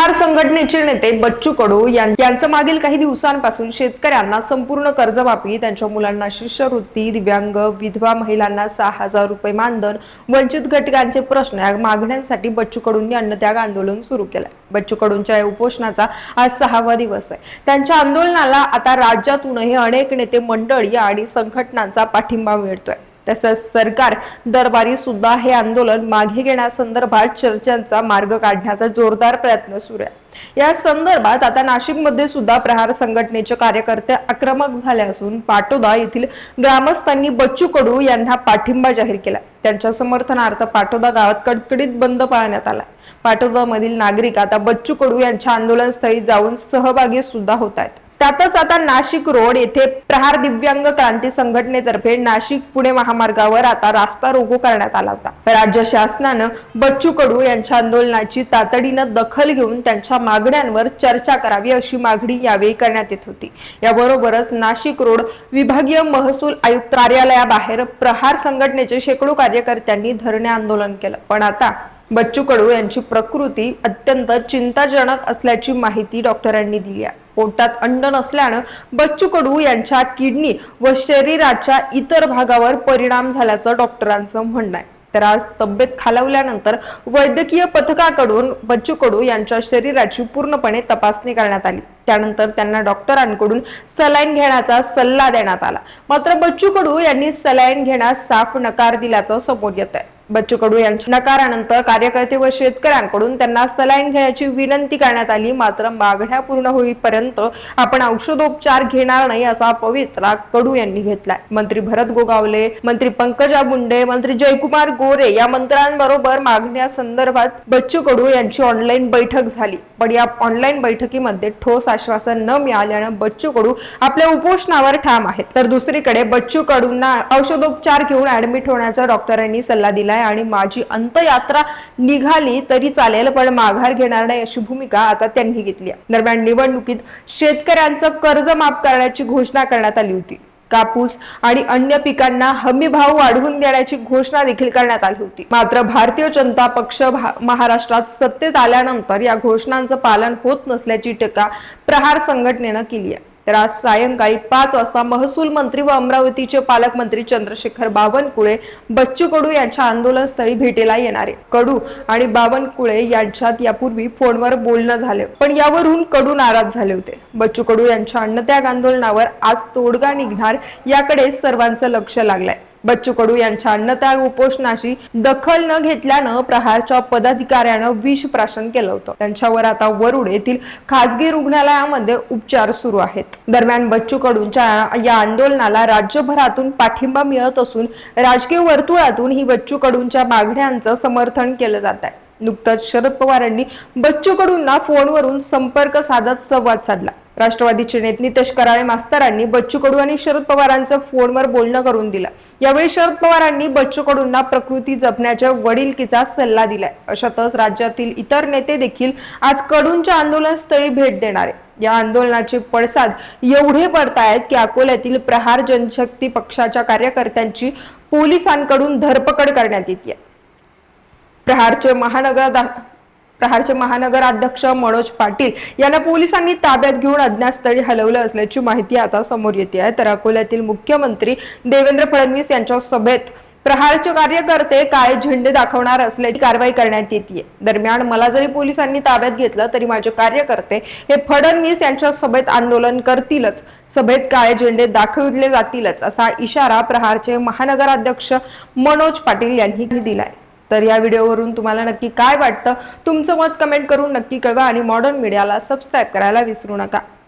प्रहार संघटनेचे नेते बच्चू कडू यांचं मागील काही दिवसांपासून शेतकऱ्यांना संपूर्ण कर्जमाफी त्यांच्या मुलांना शिष्यवृत्ती दिव्यांग विधवा महिलांना सहा हजार रुपये मानधन वंचित घटकांचे प्रश्न या मागण्यांसाठी बच्चू कडूंनी अन्नत्याग आंदोलन सुरू केलंय. बच्चू कडूंच्या या उपोषणाचा आज सहावा दिवस आहे. त्यांच्या आंदोलनाला आता राज्यातूनही अनेक नेते मंडळी आणि संघटनांचा पाठिंबा मिळतोय. तसंच सरकार दरबारी सुद्धा हे आंदोलन मागे घेण्यासंदर्भात चर्चांचा मार्ग काढण्याचा जोरदार प्रयत्न सुरू आहे. या संदर्भात आता नाशिकमध्ये सुद्धा प्रहार संघटनेचे कार्यकर्ते आक्रमक झाले असून पाटोदा येथील ग्रामस्थांनी बच्चू कडू यांना पाठिंबा जाहीर केला. त्यांच्या समर्थनार्थ पाटोदा गावात कडकडीत बंद पाळण्यात आला. पाटोदा मधील नागरिक आता बच्चू कडू यांच्या आंदोलनस्थळी जाऊन सहभागी सुद्धा होत आहेत. त्यातच आता नाशिक रोड येथे प्रहार दिव्यांग क्रांती संघटनेतर्फे नाशिक पुणे महामार्गावर आता रास्ता रोको करण्यात आला होता. राज्य शासनानं बच्चू कडू यांच्या आंदोलनाची तातडीनं दखल घेऊन त्यांच्या मागण्यांवर चर्चा करावी अशी मागणी यावेळी करण्यात येत होती. याबरोबरच नाशिक रोड विभागीय महसूल आयुक्त कार्यालयाबाहेर प्रहार संघटनेचे शेकडो कार्यकर्त्यांनी धरणे आंदोलन केलं. पण आता बच्चू कडू यांची प्रकृती अत्यंत चिंताजनक असल्याची माहिती डॉक्टरांनी दिली आहे. पोटात अंड नसल्यानं बच्चू कडू यांच्या किडनी व शरीराच्या इतर भागावर परिणाम झाल्याचं डॉक्टरांचं म्हणणं आहे. तर आज तब्येत खालवल्यानंतर वैद्यकीय पथकाकडून बच्चू कडू यांच्या शरीराची पूर्णपणे तपासणी करण्यात आली. त्यानंतर त्यांना डॉक्टरांकडून सलाईन घेण्याचा सल्ला देण्यात आला. मात्र बच्चू कडू यांनी सलाईन घेण्यास साफ नकार दिल्याचं समोर येत आहे. बच्चू कडू यांच्या नकारानंतर कार्यकर्ते व शेतकऱ्यांकडून त्यांना सलाईन घेण्याची विनंती करण्यात आली. मात्र मागण्या पूर्ण होईपर्यंत आपण औषधोपचार घेणार नाही असा पवित्रा कडू यांनी घेतलाय. मंत्री भरत गोगावले मंत्री पंकजा मुंडे मंत्री जयकुमार गोरे या मंत्र्यांबरोबर मागण्या संदर्भात बच्चू कडू यांची ऑनलाईन बैठक झाली. पण या ऑनलाईन बैठकीमध्ये ठोस आश्वासन न मिळाल्यानं बच्चू कडू आपल्या उपोषणावर ठाम आहेत. तर दुसरीकडे बच्चू कडूंना औषधोपचार घेऊन ऍडमिट होण्याचा डॉक्टरांनी सल्ला दिलाय आणि माझी अंतयात्रा निघाली तरी चालेल पण माघार घेणार नाही अशी भूमिका आता त्यांनी घेतली आहे. दरम्यान निवडणुकीत शेतकऱ्यांचं कर्ज माफ करण्याची घोषणा करण्यात आली होती. कापूस आणि अन्य पिकांना हमी भाव वाढवून देण्याची घोषणा देखील करण्यात आली होती. मात्र भारतीय जनता पक्ष महाराष्ट्रात सत्तेत आल्यानंतर या घोषणांचं पालन होत नसल्याची टीका प्रहार संघटनेनं केली आहे. तर आज सायंकाळी पाच वाजता महसूल मंत्री व अमरावतीचे पालकमंत्री चंद्रशेखर बावनकुळे बच्चू कडू यांच्या आंदोलनस्थळी भेटीला येणार आहे कडू आणि बावनकुळे यांच्यात यापूर्वी फोनवर बोलणं झालं पण यावरून कडू नाराज झाले होते. बच्चू कडू यांच्या अन्नत्याग आंदोलनावर आज तोडगा निघणार याकडे सर्वांचं लक्ष लागलंय. बच्चू कडू यांच्या अन्नत्याग उपोषणाशी दखल न घेतल्यानं प्रहारच्या पदाधिकाऱ्यानं विष प्राशन केलं होतं. त्यांच्यावर आता वरुड येथील खासगी रुग्णालयामध्ये उपचार सुरू आहेत. दरम्यान बच्चू कडूंच्या या आंदोलनाला राज्यभरातून पाठिंबा मिळत असून राजकीय वर्तुळातून ही बच्चू कडूंच्या मागण्यांचं समर्थन केलं जात आहे. नुकतंच शरद पवारांनी बच्चू कडूंना फोनवरून संपर्क साधत संवाद साधला. राष्ट्रवादीचे नेते नितेश कराळे मास्तरांनी बच्चू कडू आणि शरद पवारांचं फोनवर बोलणं करून दिलं. यावेळी शरद पवारांनी बच्चू कडूंना प्रकृती जपण्याच्या वडीलकीचा सल्ला दिलाय. अशातच राज्यातील इतर नेते देखील आज कडूंच्या आंदोलनस्थळी भेट देणार आहे या आंदोलनाचे पडसाद एवढे पडतायत की अकोल्यातील प्रहार जनशक्ती पक्षाच्या कार्यकर्त्यांची पोलिसांकडून धरपकड करण्यात येते प्रहारचे महानगर प्रहारचे महानगराध्यक्ष मनोज पाटील यांना पोलिसांनी ताब्यात घेऊन अज्ञातस्थळी हलवलं असल्याची माहिती आता समोर येते आहे. तर अकोल्यातील मुख्यमंत्री देवेंद्र फडणवीस यांच्या सभेत प्रहारचे कार्यकर्ते काय झेंडे दाखवणार असल्याची कारवाई करण्यात येते दरम्यान मला जरी पोलिसांनी ताब्यात घेतलं तरी माझे कार्यकर्ते हे फडणवीस यांच्या सभेत आंदोलन करतीलच. सभेत काळे झेंडे दाखविले जातीलच असा इशारा प्रहारचे महानगराध्यक्ष मनोज पाटील यांनी दिलाय. तर या व्हिडिओवरून तुम्हाला नक्की काय वाटतं? तुमचं मत कमेंट करून नक्की कळवा आणि मॉडर्न मीडियाला सबस्क्राईब करायला विसरू नका.